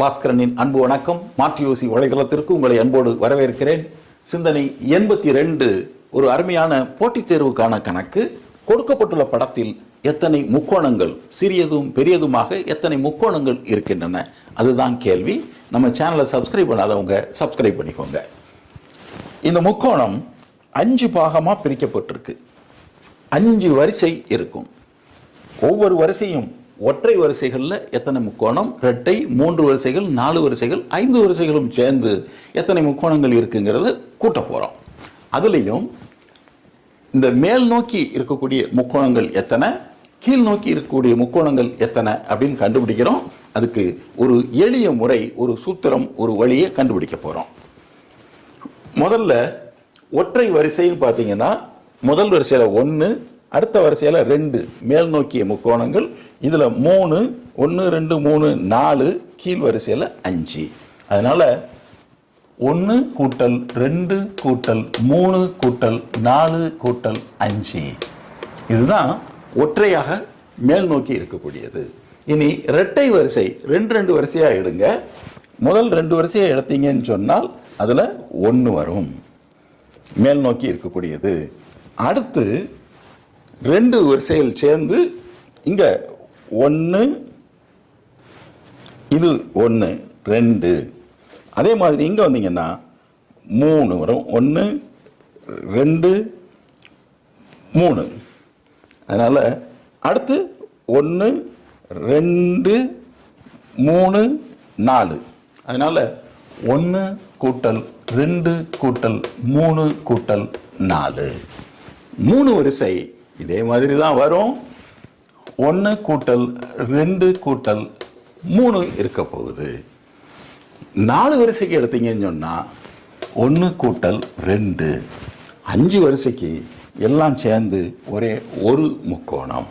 பாஸ்கரனின் அன்பு வணக்கம். மாற்றியோசி வலைதளத்திற்கு உங்களை அன்போடு வரவேற்கிறேன். சிந்தனை எண்பத்தி ரெண்டு ஒரு அருமையான போட்டித் தேர்வுக்கான கணக்கு. கொடுக்கப்பட்டுள்ள படத்தில் எத்தனை முக்கோணங்கள் சிறியதும் பெரியதுமாக எத்தனை முக்கோணங்கள் இருக்கின்றன? அதுதான் கேள்வி. நம்ம சேனலை சப்ஸ்கிரைப் பண்ணாதவங்க சப்ஸ்கிரைப் பண்ணிக்கோங்க. இந்த முக்கோணம் அஞ்சு பாகமாக பிரிக்கப்பட்டிருக்கு. அஞ்சு வரிசை இருக்கும். ஒவ்வொரு வரிசையும் ஒற்றை வரிசைகளில் எத்தனை முக்கோணம்? இரட்டை மூன்று வரிசைகள் நாலு வரிசைகள் ஐந்து வரிசைகளும் சேர்ந்து எத்தனை முக்கோணங்கள் இருக்குங்கிறது கூட்ட போகிறோம் அதுலேயும் இந்த மேல் நோக்கி இருக்கக்கூடிய முக்கோணங்கள் எத்தனை? கீழ் நோக்கி இருக்கக்கூடிய முக்கோணங்கள் எத்தனை அப்படின்னு கண்டுபிடிக்கிறோம். அதுக்கு ஒரு எளிய முறை ஒரு சூத்திரம் ஒரு வழியை கண்டுபிடிக்க போகிறோம் முதல்ல ஒற்றை வரிசைன்னு பார்த்தீங்கன்னா முதல் வரிசையில் ஒன்று அடுத்த வரிசையில் ரெண்டு மேல் நோக்கிய முக்கோணங்கள் இதில் மூணு ஒன்று ரெண்டு மூணு நாலு கீழ் வரிசையில் அஞ்சு. அதனால் ஒன்று கூட்டல் ரெண்டு கூட்டல் மூணு கூட்டல் நாலு கூட்டல் அஞ்சு. இதுதான் ஒற்றையாக மேல் நோக்கி இருக்கக்கூடியது. இனி இரட்டை வரிசை ரெண்டு ரெண்டு வரிசையாக எடுங்க. முதல் ரெண்டு வரிசையாக எடுத்தீங்கன்னு சொன்னால் அதில் ஒன்று வரும். மேல் நோக்கி இருக்கக்கூடியது. அடுத்து ரெண்டு வரிசைகள் சேர்ந்து இங்கே ஒன்று இது ஒன்று ரெண்டு. அதே மாதிரி இங்கே வந்தீங்கன்னா மூணு வரும். ஒன்று ரெண்டு மூணு. அதனால் அடுத்து ஒன்று ரெண்டு மூணு நாலு. அதனால் ஒன்று கூட்டல் ரெண்டு கூட்டல் மூணு கூட்டல் நாலு. மூணு வரிசை இதே மாதிரி தான் வரும். ஒன்று கூட்டல் ரெண்டு கூட்டல் மூணு இருக்க போகுது. நாலு வரிசைக்கு எடுத்தீங்கன்னு சொன்னால் ஒன்று கூட்டல் ரெண்டு அஞ்சு வரிசைக்கு எல்லாம் சேர்ந்து ஒரே ஒரு முக்கோணம்.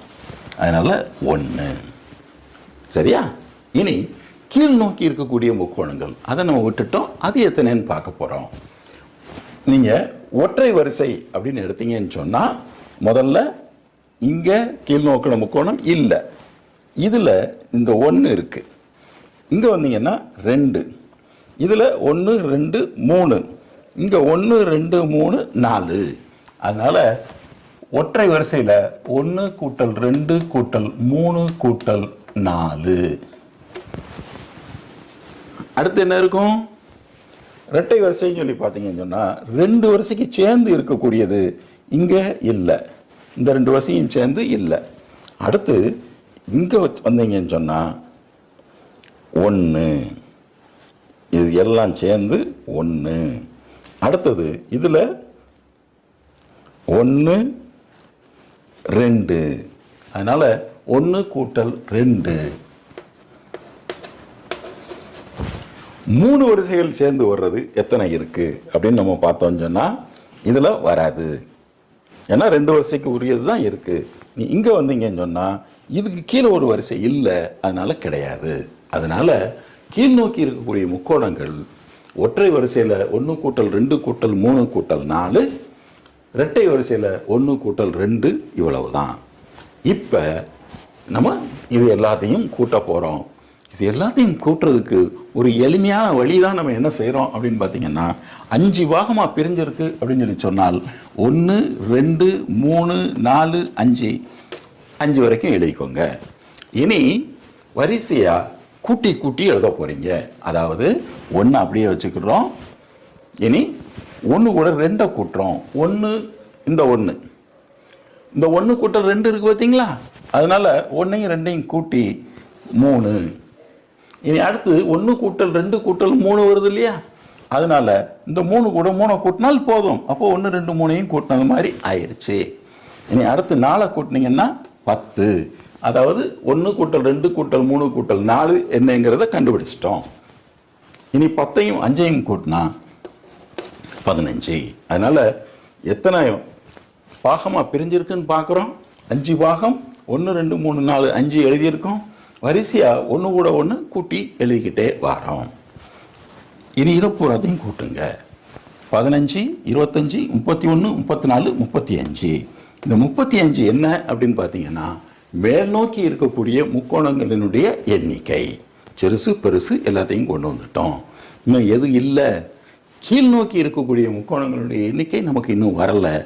அதனால் ஒன்று சரியா? இனி கீழ் நோக்கி இருக்கக்கூடிய முக்கோணங்கள் அதை நம்ம விட்டுட்டோம். அது எத்தனைன்னு பார்க்க போகிறோம் நீங்கள் ஒற்றை வரிசை அப்படின்னு எடுத்தீங்கன்னு சொன்னால் முதல்ல இங்கே கீழ் நோக்கின முக்கோணம் இல்லை. இதில் இந்த ஒன்று இருக்குது இங்கே வந்தீங்கன்னா ரெண்டு. இதில் ஒன்று ரெண்டு மூணு. இங்கே ஒன்று ரெண்டு மூணு நாலு. அதனால் ஒற்றை வரிசையில் ஒன்று கூட்டல் ரெண்டு கூட்டல் மூணு கூட்டல் நாலு. அடுத்து என்ன இருக்கும்? இரட்டை வரிசைன்னு சொல்லி பார்த்தீங்கன்னு சொன்னால் ரெண்டு வரிசைக்கு சேர்ந்து இருக்கக்கூடியது இங்கே இல்லை. இந்த ரெண்டு வரிசையும் சேர்ந்து இல்லை. அடுத்து இங்கே வந்தீங்கன்னு சொன்னால் ஒன்று இது எல்லாம் சேர்ந்து ஒன்று அடுத்தது இதில் ஒன்று ரெண்டு. அதனால் ஒன்று கூட்டல் ரெண்டு. மூணு வரிசைகள் சேர்ந்து வர்றது எத்தனை இருக்குது அப்படின்னு நம்ம பார்த்தோம்னு சொன்னால் இதில் வராது. ஏன்னா ரெண்டு வரிசைக்கு உரியது தான் இருக்குது நீ இங்கே வந்தீங்கன்னு சொன்னால் இதுக்கு கீழே ஒரு வரிசை இல்லை அதனால் கிடையாது. அதனால் கீழ் நோக்கி இருக்கக்கூடிய முக்கோணங்கள் ஒற்றை வரிசையில் ஒன்று கூட்டல் ரெண்டு கூட்டல் மூணு கூட்டல் நாலு ரெட்டை வரிசையில் ஒன்று கூட்டல் ரெண்டு இவ்வளவு தான் இப்போ நம்ம இது எல்லாத்தையும் கூட்ட போகிறோம் இது எல்லாத்தையும் கூட்டுறதுக்கு ஒரு எளிமையான வழி தான் நம்ம என்ன செய்கிறோம் அப்படின்னு பார்த்தீங்கன்னா அஞ்சு பாகமாக பிரிஞ்சிருக்கு அப்படின்னு சொல்லி சொன்னால் ஒன்று ரெண்டு மூணு நாலு அஞ்சு அஞ்சு வரைக்கும் எழுதிக்கோங்க. இனி வரிசையாக கூட்டி கூட்டி எழுத போகிறீங்க அதாவது ஒன்று அப்படியே வச்சுக்கிறோம். இனி ஒன்று கூட ரெண்டை கூட்டுறோம். ஒன்று இந்த ஒன்று இந்த ஒன்று கூட்ட ரெண்டு இருக்குது பார்த்தீங்களா? அதனால் ஒன்றையும் ரெண்டையும் கூட்டி மூணு. இனி அடுத்து ஒன்று கூட்டல் ரெண்டு கூட்டல் மூணு வருது இல்லையா? அதனால இந்த மூணு கூட மூணை கூட்டினால் போதும். அப்போ ஒன்று ரெண்டு மூணையும் கூட்டினது மாதிரி ஆயிடுச்சு. இனி அடுத்து நாலை கூட்டினீங்கன்னா பத்து. அதாவது ஒன்று கூட்டல் ரெண்டு கூட்டல் மூணு கூட்டல் நாலு என்னங்கிறத கண்டுபிடிச்சிட்டோம். இனி பத்தையும் அஞ்சையும் கூட்டினா பதினஞ்சு. அதனால் எத்தனை பாகமாக பிரிஞ்சிருக்குன்னு பார்க்குறோம். அஞ்சு பாகம் ஒன்று ரெண்டு மூணு நாலு அஞ்சு எழுதியிருக்கோம். வரிசையாக ஒன்று கூட ஒன்று கூட்டி எழுதிக்கிட்டே வரோம். இனி இதை பூராத்தையும் கூட்டுங்க. பதினஞ்சு இருபத்தஞ்சி முப்பத்தி ஒன்று முப்பத்தி நாலு முப்பத்தி அஞ்சு இந்த முப்பத்தி அஞ்சு என்ன அப்படின்னு பார்த்தீங்கன்னா மேல் நோக்கி இருக்கக்கூடிய முக்கோணங்களினுடைய எண்ணிக்கை. சிறுசு பெருசு எல்லாத்தையும் கொண்டு வந்துட்டோம். இன்னும் எது இல்லை? கீழ் நோக்கி இருக்கக்கூடிய முக்கோணங்களுடைய எண்ணிக்கை நமக்கு இன்னும் வரலை.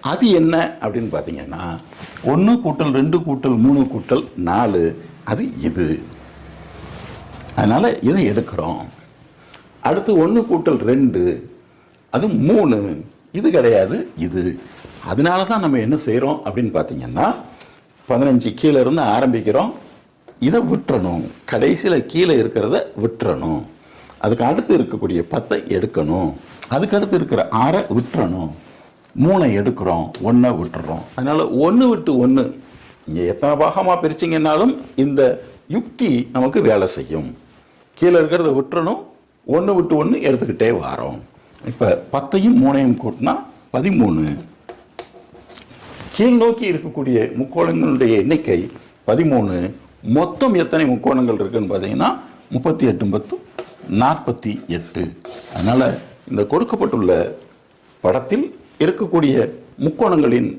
அது என்ன அப்படின்னு பார்த்தீங்கன்னா ஒன்று கூட்டல் ரெண்டு கூட்டல் மூணு கூட்டல் நாலு. அது இது. அதனால் இதை எடுக்கிறோம்? அடுத்து ஒன்று கூட்டல் ரெண்டு அது மூணு. இது கிடையாது இது. அதனால தான் நம்ம என்ன செய்கிறோம் அப்படின்னு பார்த்தீங்கன்னா பதினஞ்சு கீழே இருந்து ஆரம்பிக்கிறோம். இதை விட்டுறணும். கடைசியில் கீழே இருக்கிறத விட்டுறணும். அதுக்கு அடுத்து இருக்கக்கூடிய பத்தை எடுக்கணும். அதுக்கு அடுத்து இருக்கிற ஆறை விட்டுறணும். மூணை எடுக்கிறோம் ஒன்றை விட்டுறோம். அதனால் ஒன்று விட்டு ஒன்று நீங்கள் எத்தனை பாகமாக பிரிச்சிங்கன்னாலும் இந்த யுக்தி நமக்கு வேலை செய்யும். கீழே இருக்கிறத விட்டுறணும். ஒன்று விட்டு ஒன்று எடுத்துக்கிட்டே வரோம். இப்போ பத்தையும் மூணையும் கூட்டினா பதிமூணு. கீழ் நோக்கி இருக்கக்கூடிய முக்கோணங்களுடைய எண்ணிக்கை பதிமூணு. மொத்தம் எத்தனை முக்கோணங்கள் இருக்குன்னு பார்த்தீங்கன்னா முப்பத்தி எட்டு பத்து நாற்பத்தி எட்டு. அதனால் இந்த கொடுக்கப்பட்டுள்ள படத்தில் இருக்கக்கூடிய முக்கோணங்களின்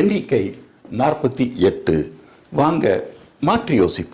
எண்ணிக்கை நாற்பத்தி எட்டு. வாங்க மாற்றி யோசிப்போம்.